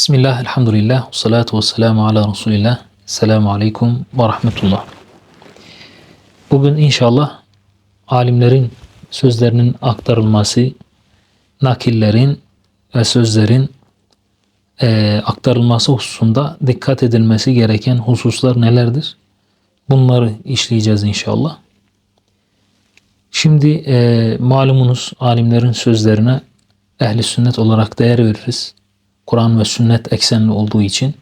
Bismillah, elhamdülillah, salatu ve selamu ala Resulillah. Selamu aleyküm ve rahmetullah. Bugün inşallah alimlerin sözlerinin aktarılması, nakillerin ve sözlerin eee, aktarılması hususunda dikkat edilmesi gereken hususlar nelerdir? Bunları işleyeceğiz inşallah. Şimdi eee, malumunuz alimlerin sözlerine ehli sünnet olarak değer veririz. Kur'an ve sünnet eksenli olduğu için.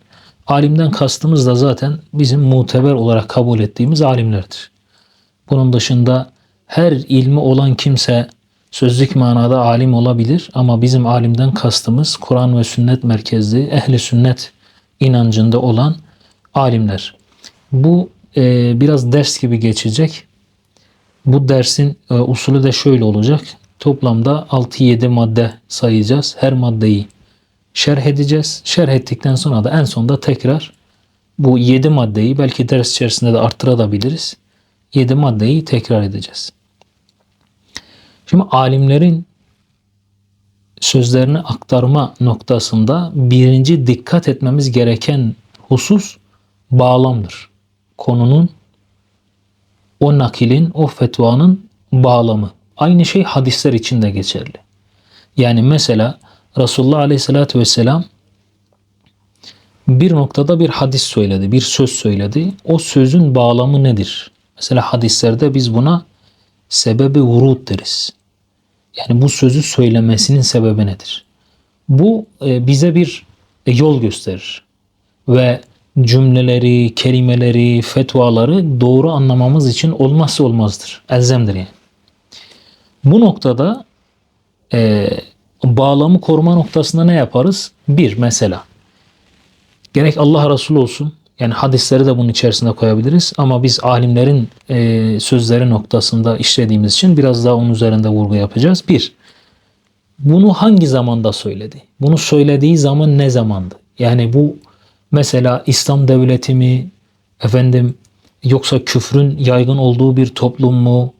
Alimden kastımız da zaten bizim muteber olarak kabul ettiğimiz alimlerdir. Bunun dışında her ilmi olan kimse sözlük manada alim olabilir ama bizim alimden kastımız Kur'an ve sünnet merkezli ehli sünnet inancında olan alimler. Bu e, biraz ders gibi geçecek. Bu dersin e, usulü de şöyle olacak. Toplamda 6-7 madde sayacağız. Her maddeyi şerh edeceğiz. Şerh ettikten sonra da en sonunda tekrar bu 7 maddeyi belki ders içerisinde de arttırabiliriz. 7 maddeyi tekrar edeceğiz. Şimdi alimlerin sözlerini aktarma noktasında birinci dikkat etmemiz gereken husus bağlamdır. Konunun, o nakilin, o fetvanın bağlamı. Aynı şey hadisler için de geçerli. Yani mesela Resulullah Aleyhisselatü Vesselam bir noktada bir hadis söyledi, bir söz söyledi. O sözün bağlamı nedir? Mesela hadislerde biz buna sebebi vurud deriz. Yani bu sözü söylemesinin sebebi nedir? Bu e, bize bir e, yol gösterir. Ve cümleleri, kelimeleri, fetvaları doğru anlamamız için olmazsa olmazdır. Elzemdir yani. Bu noktada e, bağlamı koruma noktasında ne yaparız? Bir mesela gerek Allah Resulü olsun yani hadisleri de bunun içerisine koyabiliriz ama biz alimlerin e, sözleri noktasında işlediğimiz için biraz daha onun üzerinde vurgu yapacağız. Bir, bunu hangi zamanda söyledi? Bunu söylediği zaman ne zamandı? Yani bu mesela İslam devleti mi, efendim yoksa küfrün yaygın olduğu bir toplum mu?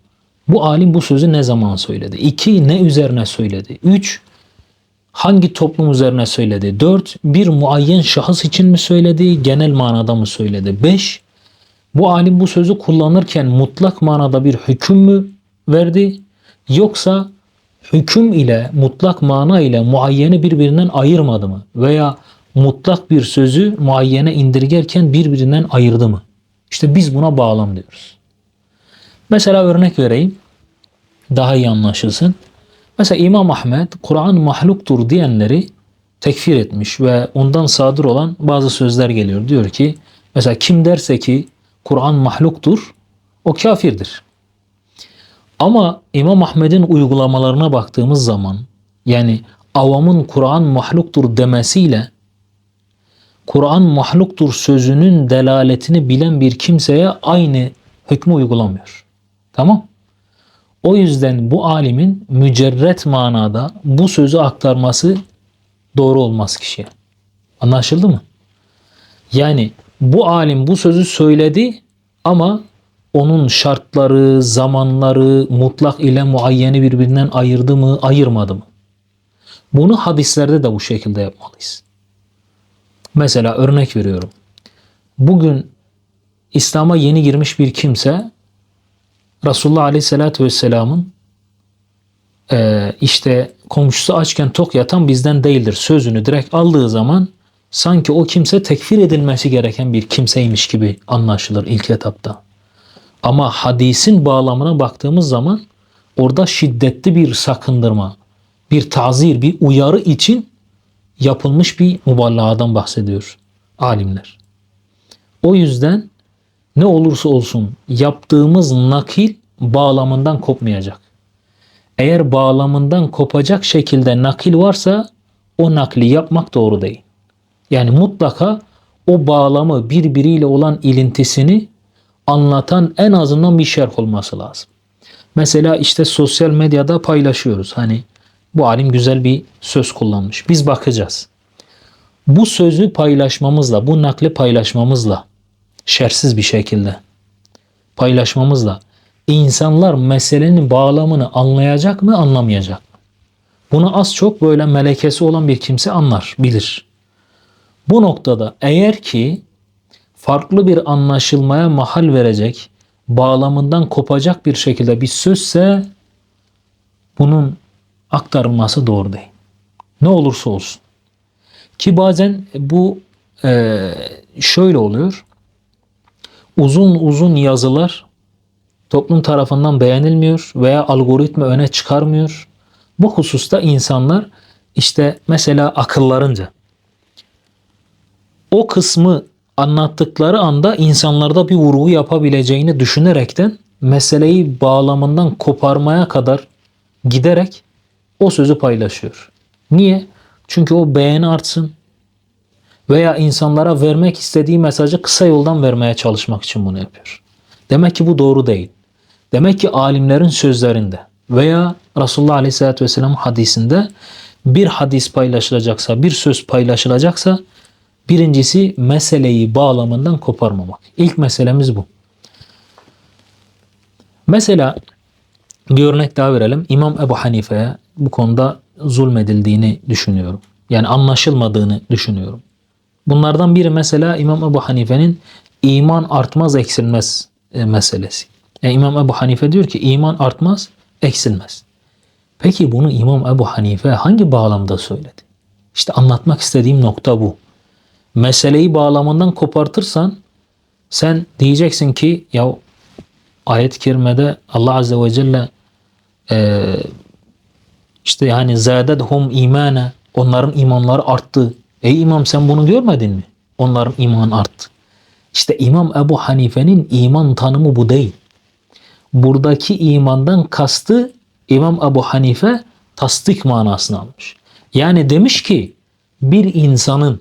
Bu alim bu sözü ne zaman söyledi? İki, ne üzerine söyledi? Üç, hangi toplum üzerine söyledi? 4. Bir muayyen şahıs için mi söyledi? Genel manada mı söyledi? 5. Bu alim bu sözü kullanırken mutlak manada bir hüküm mü verdi? Yoksa hüküm ile mutlak mana ile muayyeni birbirinden ayırmadı mı? Veya mutlak bir sözü muayyene indirgerken birbirinden ayırdı mı? İşte biz buna bağlam diyoruz. Mesela örnek vereyim. Daha iyi anlaşılsın. Mesela İmam Ahmed Kur'an mahluktur diyenleri tekfir etmiş ve ondan sadır olan bazı sözler geliyor. Diyor ki mesela kim derse ki Kur'an mahluktur o kafirdir. Ama İmam Ahmed'in uygulamalarına baktığımız zaman yani avamın Kur'an mahluktur demesiyle Kur'an mahluktur sözünün delaletini bilen bir kimseye aynı hükmü uygulamıyor. Tamam? O yüzden bu alimin mücerret manada bu sözü aktarması doğru olmaz kişiye. Anlaşıldı mı? Yani bu alim bu sözü söyledi ama onun şartları, zamanları mutlak ile muayyeni birbirinden ayırdı mı, ayırmadı mı? Bunu hadislerde de bu şekilde yapmalıyız. Mesela örnek veriyorum. Bugün İslam'a yeni girmiş bir kimse Resulullah Aleyhisselatü Vesselam'ın e, işte komşusu açken tok yatan bizden değildir sözünü direkt aldığı zaman sanki o kimse tekfir edilmesi gereken bir kimseymiş gibi anlaşılır ilk etapta. Ama hadisin bağlamına baktığımız zaman orada şiddetli bir sakındırma, bir tazir, bir uyarı için yapılmış bir muballağadan bahsediyor alimler. O yüzden ne olursa olsun yaptığımız nakil bağlamından kopmayacak. Eğer bağlamından kopacak şekilde nakil varsa o nakli yapmak doğru değil. Yani mutlaka o bağlamı birbiriyle olan ilintisini anlatan en azından bir şerh olması lazım. Mesela işte sosyal medyada paylaşıyoruz. Hani bu alim güzel bir söz kullanmış. Biz bakacağız. Bu sözü paylaşmamızla, bu nakli paylaşmamızla şersiz bir şekilde paylaşmamızla insanlar meselenin bağlamını anlayacak mı anlamayacak mı? Bunu az çok böyle melekesi olan bir kimse anlar, bilir. Bu noktada eğer ki farklı bir anlaşılmaya mahal verecek, bağlamından kopacak bir şekilde bir sözse bunun aktarılması doğru değil. Ne olursa olsun. Ki bazen bu e, şöyle oluyor. Uzun uzun yazılar toplum tarafından beğenilmiyor veya algoritma öne çıkarmıyor. Bu hususta insanlar işte mesela akıllarınca o kısmı anlattıkları anda insanlarda bir vurgu yapabileceğini düşünerekten meseleyi bağlamından koparmaya kadar giderek o sözü paylaşıyor. Niye? Çünkü o beğeni artsın veya insanlara vermek istediği mesajı kısa yoldan vermeye çalışmak için bunu yapıyor. Demek ki bu doğru değil. Demek ki alimlerin sözlerinde veya Resulullah Aleyhisselatü Vesselam hadisinde bir hadis paylaşılacaksa, bir söz paylaşılacaksa birincisi meseleyi bağlamından koparmamak. İlk meselemiz bu. Mesela bir örnek daha verelim. İmam Ebu Hanife'ye bu konuda zulmedildiğini düşünüyorum. Yani anlaşılmadığını düşünüyorum. Bunlardan biri mesela İmam Ebu Hanife'nin iman artmaz eksilmez e, meselesi. E, İmam Ebu Hanife diyor ki iman artmaz eksilmez. Peki bunu İmam Ebu Hanife hangi bağlamda söyledi? İşte anlatmak istediğim nokta bu. Meseleyi bağlamından kopartırsan sen diyeceksin ki ya ayet-i kerimede Allah Azze ve Celle e, işte yani zadedhum imane onların imanları arttı. Ey imam sen bunu görmedin mi? Onların iman arttı. İşte İmam Ebu Hanife'nin iman tanımı bu değil. Buradaki imandan kastı İmam Ebu Hanife tasdik manasını almış. Yani demiş ki bir insanın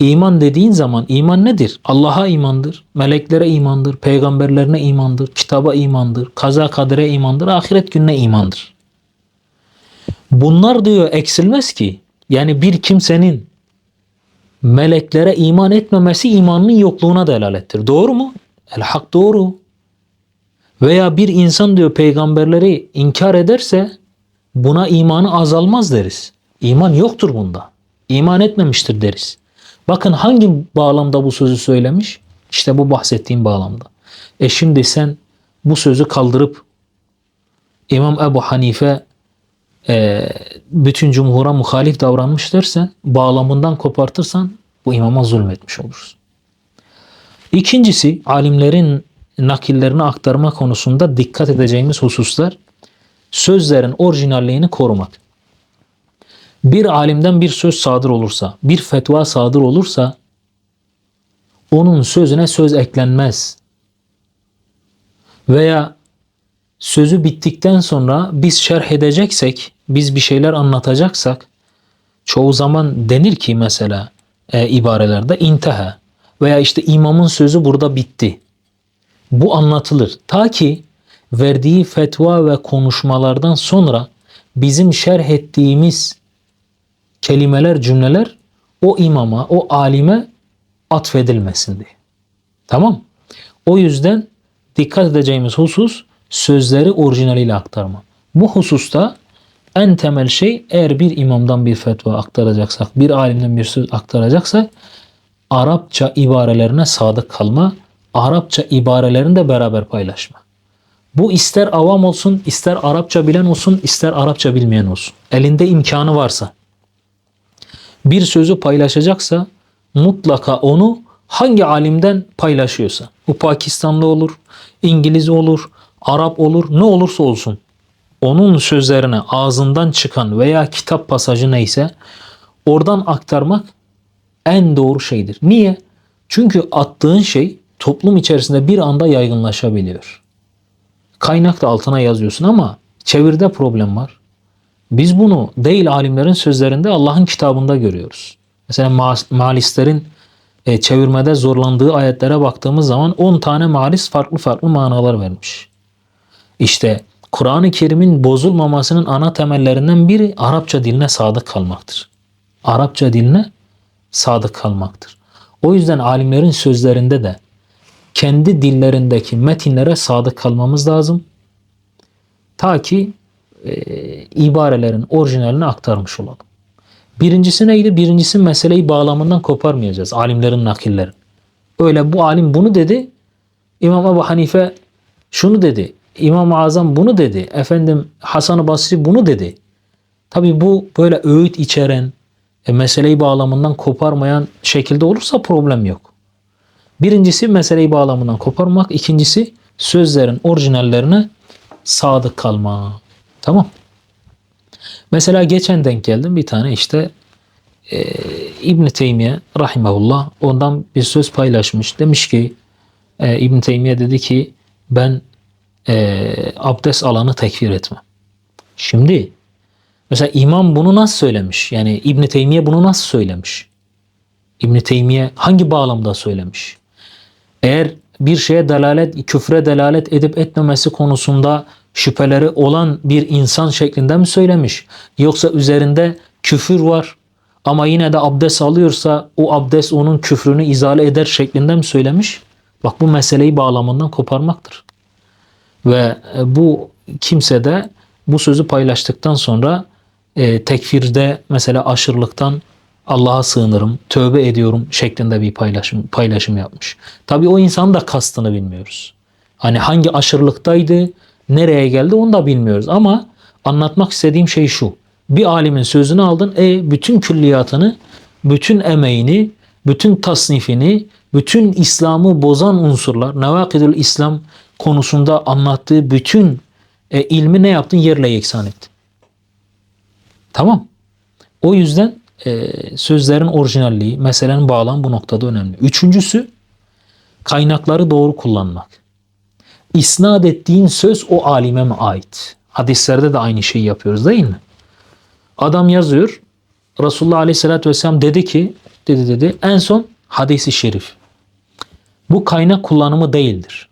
iman dediğin zaman iman nedir? Allah'a imandır, meleklere imandır, peygamberlerine imandır, kitaba imandır, kaza kadere imandır, ahiret gününe imandır. Bunlar diyor eksilmez ki. Yani bir kimsenin meleklere iman etmemesi imanının yokluğuna delalettir. Doğru mu? El hak doğru. Veya bir insan diyor peygamberleri inkar ederse buna imanı azalmaz deriz. İman yoktur bunda. İman etmemiştir deriz. Bakın hangi bağlamda bu sözü söylemiş? İşte bu bahsettiğim bağlamda. E şimdi sen bu sözü kaldırıp İmam Ebu Hanife e, bütün cumhura muhalif davranmış dersen, bağlamından kopartırsan bu imama zulmetmiş olursun. İkincisi alimlerin nakillerini aktarma konusunda dikkat edeceğimiz hususlar sözlerin orijinalliğini korumak. Bir alimden bir söz sadır olursa, bir fetva sadır olursa onun sözüne söz eklenmez. Veya sözü bittikten sonra biz şerh edeceksek, biz bir şeyler anlatacaksak çoğu zaman denir ki mesela e, ibarelerde inteha veya işte imamın sözü burada bitti. Bu anlatılır. Ta ki verdiği fetva ve konuşmalardan sonra bizim şerh ettiğimiz kelimeler, cümleler o imama, o alime atfedilmesin diye. Tamam? O yüzden dikkat edeceğimiz husus sözleri orijinaliyle aktarma. Bu hususta en temel şey eğer bir imamdan bir fetva aktaracaksak, bir alimden bir söz aktaracaksak Arapça ibarelerine sadık kalma, Arapça ibarelerini de beraber paylaşma. Bu ister avam olsun, ister Arapça bilen olsun, ister Arapça bilmeyen olsun. Elinde imkanı varsa. Bir sözü paylaşacaksa mutlaka onu hangi alimden paylaşıyorsa. Bu Pakistanlı olur, İngiliz olur, Arap olur, ne olursa olsun. Onun sözlerine ağzından çıkan veya kitap pasajı neyse oradan aktarmak en doğru şeydir. Niye? Çünkü attığın şey toplum içerisinde bir anda yaygınlaşabiliyor. Kaynak da altına yazıyorsun ama çevirde problem var. Biz bunu değil alimlerin sözlerinde Allah'ın kitabında görüyoruz. Mesela malistlerin e, çevirmede zorlandığı ayetlere baktığımız zaman 10 tane malis farklı farklı manalar vermiş. İşte Kur'an-ı Kerim'in bozulmamasının ana temellerinden biri Arapça diline sadık kalmaktır. Arapça diline sadık kalmaktır. O yüzden alimlerin sözlerinde de kendi dillerindeki metinlere sadık kalmamız lazım. Ta ki e, ibarelerin orijinalini aktarmış olalım. Birincisi neydi? Birincisi meseleyi bağlamından koparmayacağız. Alimlerin nakillerin. Öyle bu alim bunu dedi. İmam Ebu Hanife şunu dedi. İmam-ı Azam bunu dedi. Efendim Hasan-ı Basri bunu dedi. Tabi bu böyle öğüt içeren, e, meseleyi bağlamından koparmayan şekilde olursa problem yok. Birincisi meseleyi bağlamından koparmak. ikincisi sözlerin orijinallerine sadık kalma. Tamam. Mesela geçen denk geldim bir tane işte e, İbn Teymiye rahimehullah ondan bir söz paylaşmış. Demiş ki e, İbn Teymiye dedi ki ben e, abdest alanı tekfir etme. Şimdi mesela imam bunu nasıl söylemiş? Yani İbn Teymiye bunu nasıl söylemiş? İbn Teymiye hangi bağlamda söylemiş? Eğer bir şeye delalet, küfre delalet edip etmemesi konusunda şüpheleri olan bir insan şeklinde mi söylemiş? Yoksa üzerinde küfür var ama yine de abdest alıyorsa o abdest onun küfrünü izale eder şeklinde mi söylemiş? Bak bu meseleyi bağlamından koparmaktır. Ve e, bu kimse de bu sözü paylaştıktan sonra e, tekfirde mesela aşırılıktan Allah'a sığınırım, tövbe ediyorum şeklinde bir paylaşım paylaşım yapmış. Tabii o insanın da kastını bilmiyoruz. Hani hangi aşırılıktaydı, nereye geldi onu da bilmiyoruz ama anlatmak istediğim şey şu. Bir alimin sözünü aldın, e bütün külliyatını, bütün emeğini, bütün tasnifini, bütün İslam'ı bozan unsurlar, nevakidül İslam konusunda anlattığı bütün e, ilmi ne yaptın? Yerle yeksan ettin. Tamam. O yüzden e, sözlerin orijinalliği, meselenin bağlam bu noktada önemli. Üçüncüsü kaynakları doğru kullanmak. İsnat ettiğin söz o alime mi ait? Hadislerde de aynı şeyi yapıyoruz değil mi? Adam yazıyor. Resulullah Aleyhisselatü Vesselam dedi ki dedi dedi en son hadisi şerif. Bu kaynak kullanımı değildir.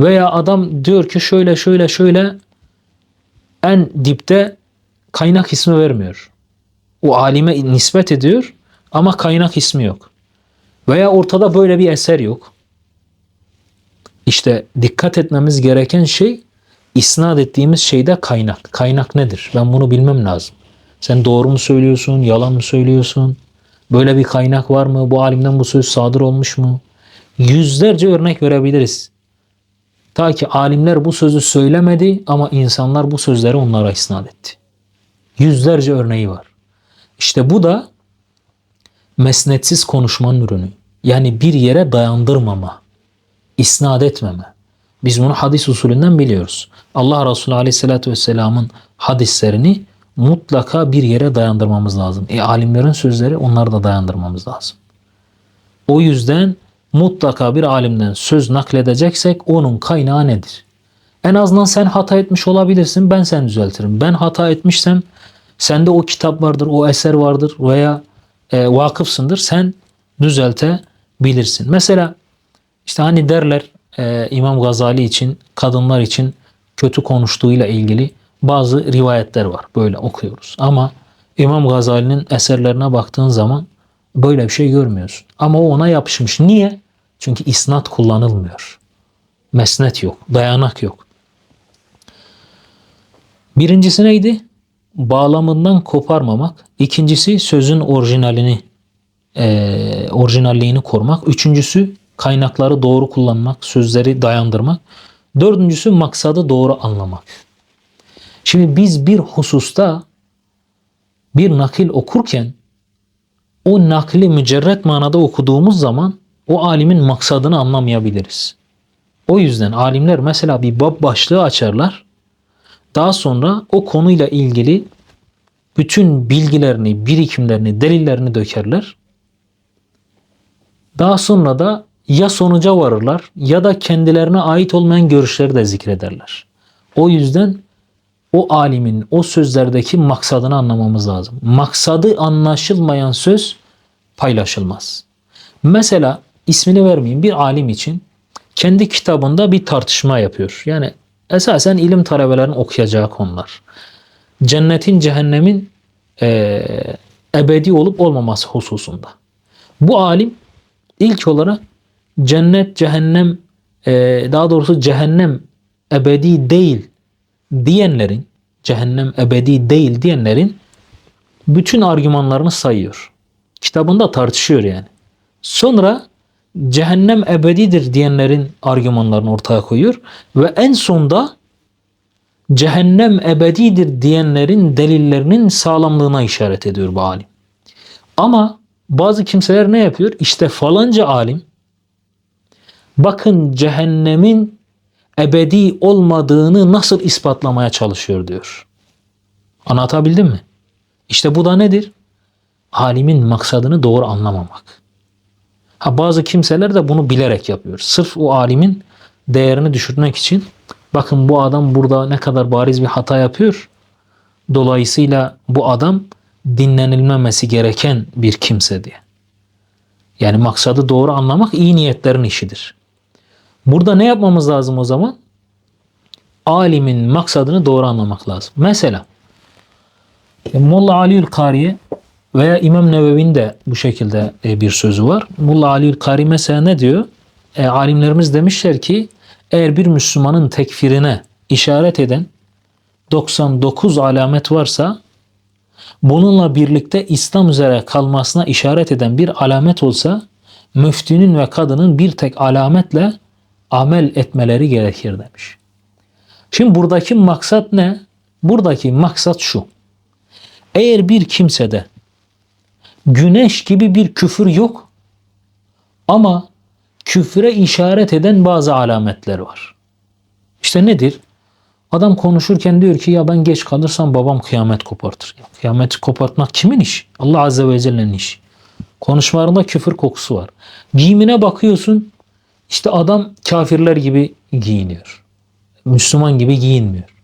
Veya adam diyor ki şöyle şöyle şöyle en dipte kaynak ismi vermiyor. O alime nispet ediyor ama kaynak ismi yok. Veya ortada böyle bir eser yok. İşte dikkat etmemiz gereken şey isnat ettiğimiz şeyde kaynak. Kaynak nedir? Ben bunu bilmem lazım. Sen doğru mu söylüyorsun, yalan mı söylüyorsun? Böyle bir kaynak var mı? Bu alimden bu söz sadır olmuş mu? Yüzlerce örnek verebiliriz. Ta ki alimler bu sözü söylemedi ama insanlar bu sözleri onlara isnat etti. Yüzlerce örneği var. İşte bu da mesnetsiz konuşmanın ürünü. Yani bir yere dayandırmama, isnat etmeme. Biz bunu hadis usulünden biliyoruz. Allah Resulü Aleyhisselatü Vesselam'ın hadislerini mutlaka bir yere dayandırmamız lazım. E alimlerin sözleri onları da dayandırmamız lazım. O yüzden mutlaka bir alimden söz nakledeceksek onun kaynağı nedir? En azından sen hata etmiş olabilirsin ben sen düzeltirim. Ben hata etmişsem sende o kitap vardır, o eser vardır veya e, vakıfsındır. Sen düzeltebilirsin. Mesela işte hani derler e, İmam Gazali için, kadınlar için kötü konuştuğuyla ilgili bazı rivayetler var. Böyle okuyoruz. Ama İmam Gazali'nin eserlerine baktığın zaman böyle bir şey görmüyorsun. Ama o ona yapışmış. Niye? Çünkü isnat kullanılmıyor. Mesnet yok, dayanak yok. Birincisi neydi? Bağlamından koparmamak. İkincisi sözün orijinalini, e, orijinalliğini korumak. Üçüncüsü kaynakları doğru kullanmak, sözleri dayandırmak. Dördüncüsü maksadı doğru anlamak. Şimdi biz bir hususta bir nakil okurken o nakli mücerret manada okuduğumuz zaman o alimin maksadını anlamayabiliriz. O yüzden alimler mesela bir bab başlığı açarlar. Daha sonra o konuyla ilgili bütün bilgilerini, birikimlerini, delillerini dökerler. Daha sonra da ya sonuca varırlar ya da kendilerine ait olmayan görüşleri de zikrederler. O yüzden o alimin o sözlerdeki maksadını anlamamız lazım. Maksadı anlaşılmayan söz paylaşılmaz. Mesela ismini vermeyeyim bir alim için kendi kitabında bir tartışma yapıyor. Yani esasen ilim talebelerinin okuyacağı konular. Cennetin cehennemin e, ebedi olup olmaması hususunda. Bu alim ilk olarak cennet cehennem e, daha doğrusu cehennem ebedi değil diyenlerin cehennem ebedi değil diyenlerin bütün argümanlarını sayıyor. Kitabında tartışıyor yani. Sonra cehennem ebedidir diyenlerin argümanlarını ortaya koyuyor ve en sonda cehennem ebedidir diyenlerin delillerinin sağlamlığına işaret ediyor bu alim. Ama bazı kimseler ne yapıyor? İşte falanca alim bakın cehennemin ebedi olmadığını nasıl ispatlamaya çalışıyor diyor. Anlatabildim mi? İşte bu da nedir? Alimin maksadını doğru anlamamak. Ha bazı kimseler de bunu bilerek yapıyor. Sırf o alimin değerini düşürmek için bakın bu adam burada ne kadar bariz bir hata yapıyor. Dolayısıyla bu adam dinlenilmemesi gereken bir kimse diye. Yani maksadı doğru anlamak iyi niyetlerin işidir. Burada ne yapmamız lazım o zaman? Alimin maksadını doğru anlamak lazım. Mesela e, Molla Aliül Kari'ye veya İmam Nevevi'nin de bu şekilde e, bir sözü var. Molla Aliül Kari mesela ne diyor? E, alimlerimiz demişler ki eğer bir Müslümanın tekfirine işaret eden 99 alamet varsa bununla birlikte İslam üzere kalmasına işaret eden bir alamet olsa müftünün ve kadının bir tek alametle amel etmeleri gerekir demiş. Şimdi buradaki maksat ne? Buradaki maksat şu. Eğer bir kimsede güneş gibi bir küfür yok ama küfre işaret eden bazı alametler var. İşte nedir? Adam konuşurken diyor ki ya ben geç kalırsam babam kıyamet kopartır. Ya, kıyamet kopartmak kimin iş? Allah Azze ve Celle'nin işi. Konuşmalarında küfür kokusu var. Giyimine bakıyorsun işte adam kafirler gibi giyiniyor. Müslüman gibi giyinmiyor.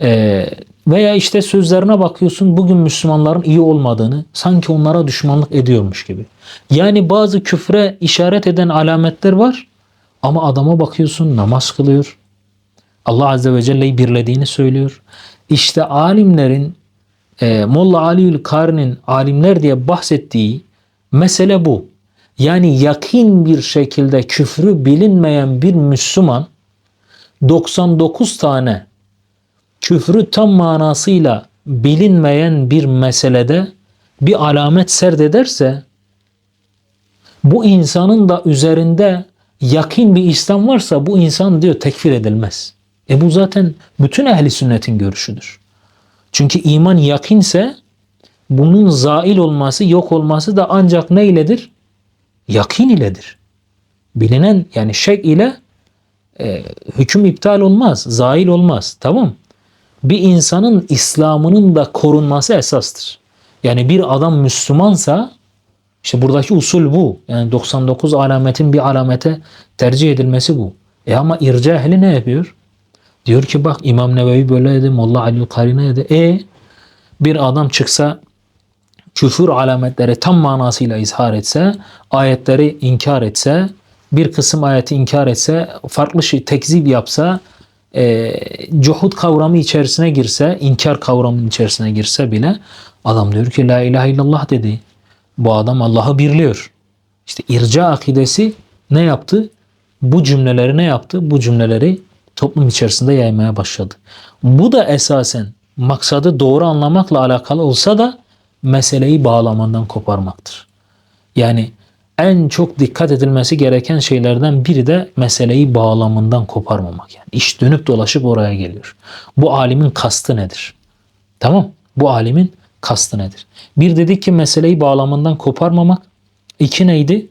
Ee, veya işte sözlerine bakıyorsun bugün Müslümanların iyi olmadığını sanki onlara düşmanlık ediyormuş gibi. Yani bazı küfre işaret eden alametler var ama adama bakıyorsun namaz kılıyor. Allah Azze ve Celle'yi birlediğini söylüyor. İşte alimlerin e, Molla Aliül Kari'nin alimler diye bahsettiği mesele bu. Yani yakin bir şekilde küfrü bilinmeyen bir Müslüman 99 tane küfrü tam manasıyla bilinmeyen bir meselede bir alamet serdederse bu insanın da üzerinde yakin bir İslam varsa bu insan diyor tekfir edilmez. E bu zaten bütün ehli sünnetin görüşüdür. Çünkü iman yakinse bunun zail olması, yok olması da ancak ne iledir? Yakin iledir. Bilinen yani şek ile e, hüküm iptal olmaz, zail olmaz. Tamam Bir insanın İslam'ının da korunması esastır. Yani bir adam Müslümansa işte buradaki usul bu. Yani 99 alametin bir alamete tercih edilmesi bu. E ama irca ehli ne yapıyor? Diyor ki bak İmam Nevevi böyle dedi, Molla Ali Karine dedi. E bir adam çıksa küfür alametleri tam manasıyla izhar etse, ayetleri inkar etse, bir kısım ayeti inkar etse, farklı şey tekzip yapsa, e, cuhud kavramı içerisine girse, inkar kavramının içerisine girse bile adam diyor ki la ilahe illallah dedi. Bu adam Allah'ı birliyor. İşte irca akidesi ne yaptı? Bu cümleleri ne yaptı? Bu cümleleri toplum içerisinde yaymaya başladı. Bu da esasen maksadı doğru anlamakla alakalı olsa da meseleyi bağlamından koparmaktır. Yani en çok dikkat edilmesi gereken şeylerden biri de meseleyi bağlamından koparmamak. Yani iş dönüp dolaşıp oraya geliyor. Bu alimin kastı nedir? Tamam. Bu alimin kastı nedir? Bir dedik ki meseleyi bağlamından koparmamak. İki neydi?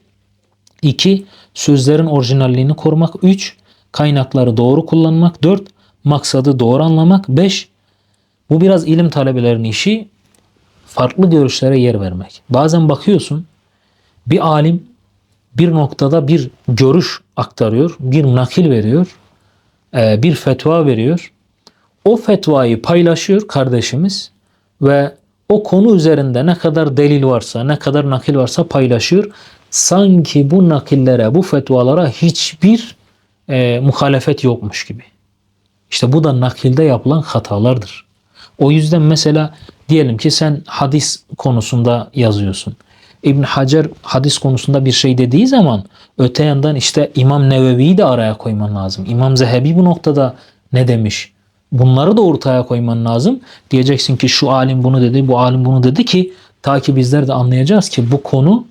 İki, sözlerin orijinalliğini korumak. Üç, kaynakları doğru kullanmak. Dört, maksadı doğru anlamak. Beş, bu biraz ilim talebelerinin işi farklı görüşlere yer vermek. Bazen bakıyorsun bir alim bir noktada bir görüş aktarıyor, bir nakil veriyor, e, bir fetva veriyor. O fetvayı paylaşıyor kardeşimiz ve o konu üzerinde ne kadar delil varsa, ne kadar nakil varsa paylaşıyor. Sanki bu nakillere, bu fetvalara hiçbir e, muhalefet yokmuş gibi. İşte bu da nakilde yapılan hatalardır. O yüzden mesela diyelim ki sen hadis konusunda yazıyorsun. İbn Hacer hadis konusunda bir şey dediği zaman öte yandan işte İmam Nevevi'yi de araya koyman lazım. İmam Zehebi bu noktada ne demiş? Bunları da ortaya koyman lazım. Diyeceksin ki şu alim bunu dedi, bu alim bunu dedi ki ta ki bizler de anlayacağız ki bu konu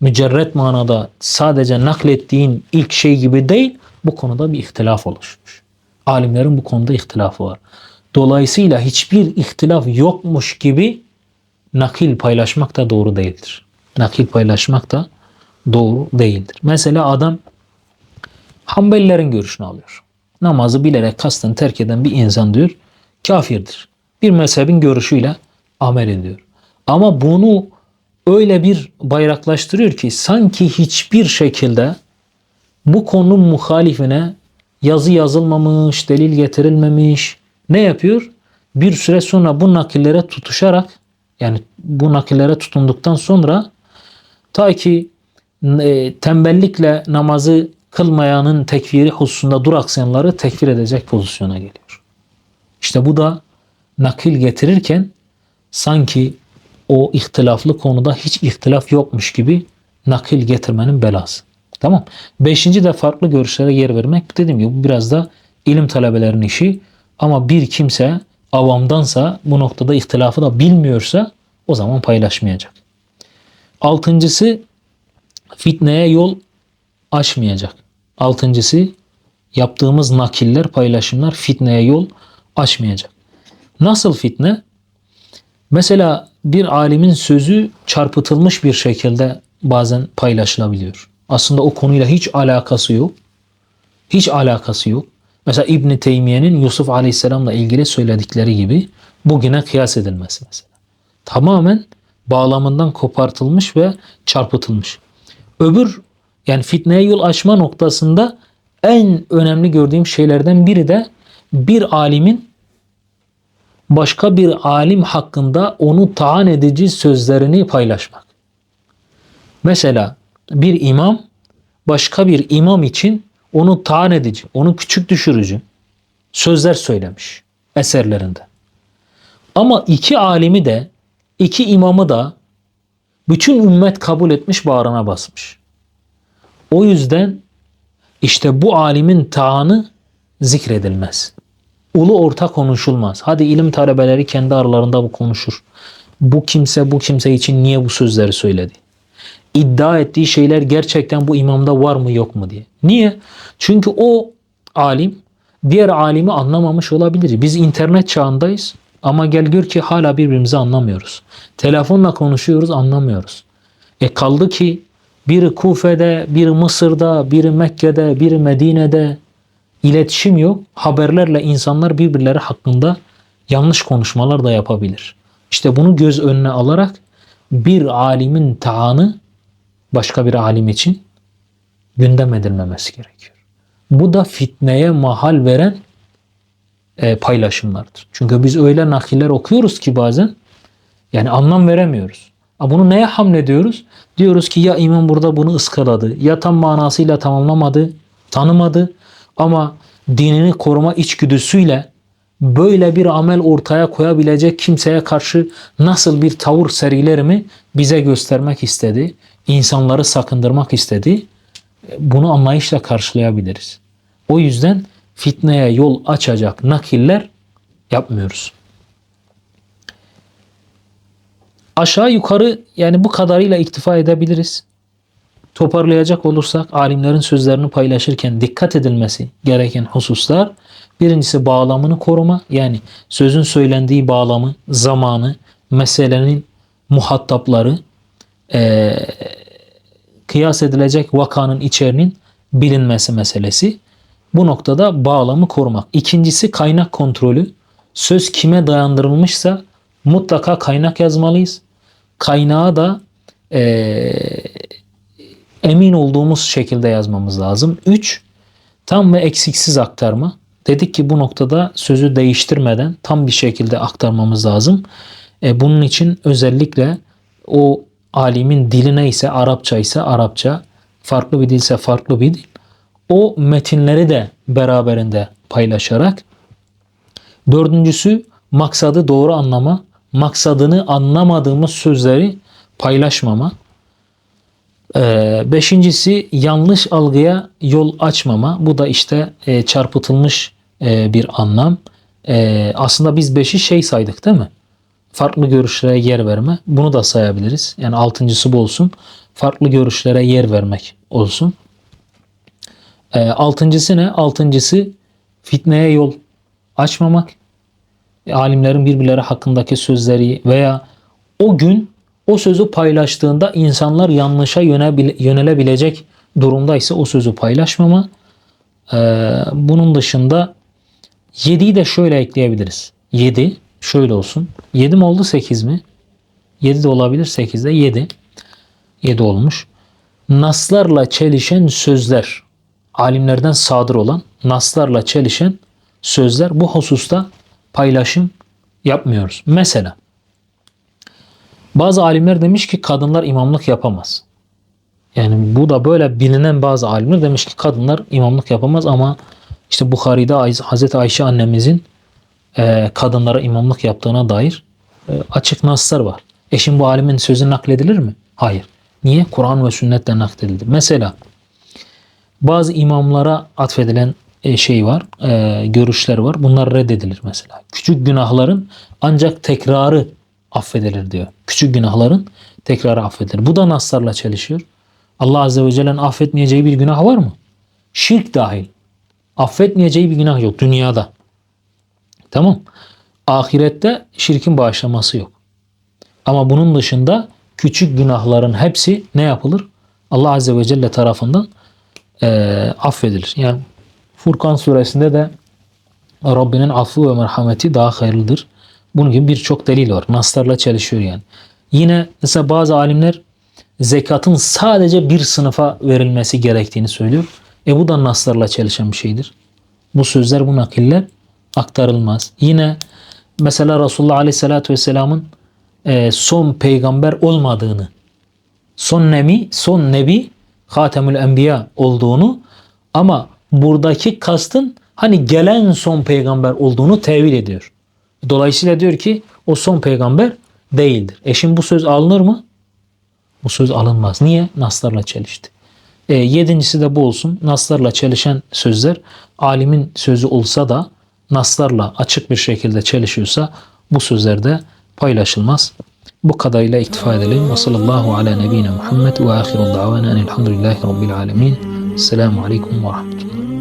mücerret manada sadece naklettiğin ilk şey gibi değil, bu konuda bir ihtilaf oluşmuş. Alimlerin bu konuda ihtilafı var. Dolayısıyla hiçbir ihtilaf yokmuş gibi nakil paylaşmak da doğru değildir. Nakil paylaşmak da doğru değildir. Mesela adam Hanbelilerin görüşünü alıyor. Namazı bilerek kasten terk eden bir insan diyor kafirdir. Bir mezhebin görüşüyle amel ediyor. Ama bunu öyle bir bayraklaştırıyor ki sanki hiçbir şekilde bu konunun muhalifine yazı yazılmamış, delil getirilmemiş. Ne yapıyor? Bir süre sonra bu nakillere tutuşarak yani bu nakillere tutunduktan sonra ta ki e, tembellikle namazı kılmayanın tekfiri hususunda duraksayanları tekfir edecek pozisyona geliyor. İşte bu da nakil getirirken sanki o ihtilaflı konuda hiç ihtilaf yokmuş gibi nakil getirmenin belası. Tamam. Beşinci de farklı görüşlere yer vermek. Dediğim gibi bu biraz da ilim talebelerinin işi. Ama bir kimse avamdansa bu noktada ihtilafı da bilmiyorsa o zaman paylaşmayacak. Altıncısı fitneye yol açmayacak. Altıncısı yaptığımız nakiller, paylaşımlar fitneye yol açmayacak. Nasıl fitne? Mesela bir alimin sözü çarpıtılmış bir şekilde bazen paylaşılabiliyor. Aslında o konuyla hiç alakası yok. Hiç alakası yok. Mesela İbn Teymiye'nin Yusuf Aleyhisselam'la ilgili söyledikleri gibi bugüne kıyas edilmesi mesela. Tamamen bağlamından kopartılmış ve çarpıtılmış. Öbür yani fitneye yol açma noktasında en önemli gördüğüm şeylerden biri de bir alimin başka bir alim hakkında onu taan edici sözlerini paylaşmak. Mesela bir imam başka bir imam için onu taan edici, onu küçük düşürücü sözler söylemiş eserlerinde. Ama iki alimi de, iki imamı da bütün ümmet kabul etmiş bağrına basmış. O yüzden işte bu alimin taanı zikredilmez. Ulu orta konuşulmaz. Hadi ilim talebeleri kendi aralarında bu konuşur. Bu kimse bu kimse için niye bu sözleri söyledi? İddia ettiği şeyler gerçekten bu imamda var mı yok mu diye. Niye? Çünkü o alim diğer alimi anlamamış olabilir. Biz internet çağındayız ama gel gör ki hala birbirimizi anlamıyoruz. Telefonla konuşuyoruz anlamıyoruz. E kaldı ki biri Kufe'de, biri Mısır'da, biri Mekke'de, biri Medine'de iletişim yok. Haberlerle insanlar birbirleri hakkında yanlış konuşmalar da yapabilir. İşte bunu göz önüne alarak bir alimin taanı başka bir alim için gündem edilmemesi gerekiyor. Bu da fitneye mahal veren e, paylaşımlardır. Çünkü biz öyle nakiller okuyoruz ki bazen yani anlam veremiyoruz. Bunu neye hamlediyoruz? Diyoruz ki ya imam burada bunu ıskaladı, ya tam manasıyla tamamlamadı, tanımadı ama dinini koruma içgüdüsüyle böyle bir amel ortaya koyabilecek kimseye karşı nasıl bir tavır seriler mi bize göstermek istedi, insanları sakındırmak istedi. Bunu anlayışla karşılayabiliriz. O yüzden fitneye yol açacak nakiller yapmıyoruz. Aşağı yukarı yani bu kadarıyla iktifa edebiliriz. Toparlayacak olursak alimlerin sözlerini paylaşırken dikkat edilmesi gereken hususlar birincisi bağlamını koruma yani sözün söylendiği bağlamı, zamanı, meselenin muhatapları, e, kıyas edilecek vakanın içerinin bilinmesi meselesi. Bu noktada bağlamı korumak. İkincisi kaynak kontrolü. Söz kime dayandırılmışsa mutlaka kaynak yazmalıyız. Kaynağı da e, emin olduğumuz şekilde yazmamız lazım. 3. Tam ve eksiksiz aktarma. Dedik ki bu noktada sözü değiştirmeden tam bir şekilde aktarmamız lazım. E, bunun için özellikle o alimin dili neyse Arapça ise Arapça, farklı bir dilse farklı bir dil. O metinleri de beraberinde paylaşarak. Dördüncüsü maksadı doğru anlama, maksadını anlamadığımız sözleri paylaşmama. Ee, beşincisi yanlış algıya yol açmama. Bu da işte e, çarpıtılmış e, bir anlam. Aslında biz beşi şey saydık değil mi? Farklı görüşlere yer verme. Bunu da sayabiliriz. Yani altıncısı bu olsun. Farklı görüşlere yer vermek olsun. Ee, altıncısı ne? Altıncısı fitneye yol açmamak. E, alimlerin birbirleri hakkındaki sözleri veya o gün o sözü paylaştığında insanlar yanlışa yönelebilecek durumdaysa o sözü paylaşmama. Ee, bunun dışında 7'yi de şöyle ekleyebiliriz. 7 şöyle olsun. 7 mi oldu 8 mi? 7 de olabilir 8 de 7. 7 olmuş. Naslarla çelişen sözler. Alimlerden sadır olan naslarla çelişen sözler bu hususta paylaşım yapmıyoruz. Mesela bazı alimler demiş ki kadınlar imamlık yapamaz. Yani bu da böyle bilinen bazı alimler demiş ki kadınlar imamlık yapamaz ama işte Bukhari'de Hazreti Ayşe annemizin e, kadınlara imamlık yaptığına dair e, açık naslar var. E şimdi bu alimin sözü nakledilir mi? Hayır. Niye? Kur'an ve sünnetle nakledildi. Mesela bazı imamlara atfedilen e, şey var, e, görüşler var. Bunlar reddedilir mesela. Küçük günahların ancak tekrarı affedilir diyor. Küçük günahların tekrarı affedilir. Bu da naslarla çelişiyor. Allah Azze ve Celle'nin affetmeyeceği bir günah var mı? Şirk dahil. Affetmeyeceği bir günah yok dünyada. Tamam. Ahirette şirkin bağışlaması yok. Ama bunun dışında küçük günahların hepsi ne yapılır? Allah Azze ve Celle tarafından eee, affedilir. Yani Furkan suresinde de Rabbinin affı ve merhameti daha hayırlıdır. Bunun gibi birçok delil var. Naslarla çelişiyor yani. Yine mesela bazı alimler zekatın sadece bir sınıfa verilmesi gerektiğini söylüyor. E bu da naslarla çelişen bir şeydir. Bu sözler, bu nakiller aktarılmaz. Yine mesela Resulullah Aleyhisselatü Vesselam'ın e, son peygamber olmadığını, son nebi, son nebi Hatemül Enbiya olduğunu ama buradaki kastın hani gelen son peygamber olduğunu tevil ediyor. Dolayısıyla diyor ki o son peygamber değildir. E şimdi bu söz alınır mı? Bu söz alınmaz. Niye? Naslarla çelişti. E, yedincisi de bu olsun. Naslarla çelişen sözler alimin sözü olsa da naslarla açık bir şekilde çelişiyorsa bu sözler de paylaşılmaz. Bu kadarıyla iktifa edelim. Ve sallallahu ala nebine Muhammed ve ahiru davana enelhamdülillahi rabbil alemin. Selamun aleyküm ve rahmetullah.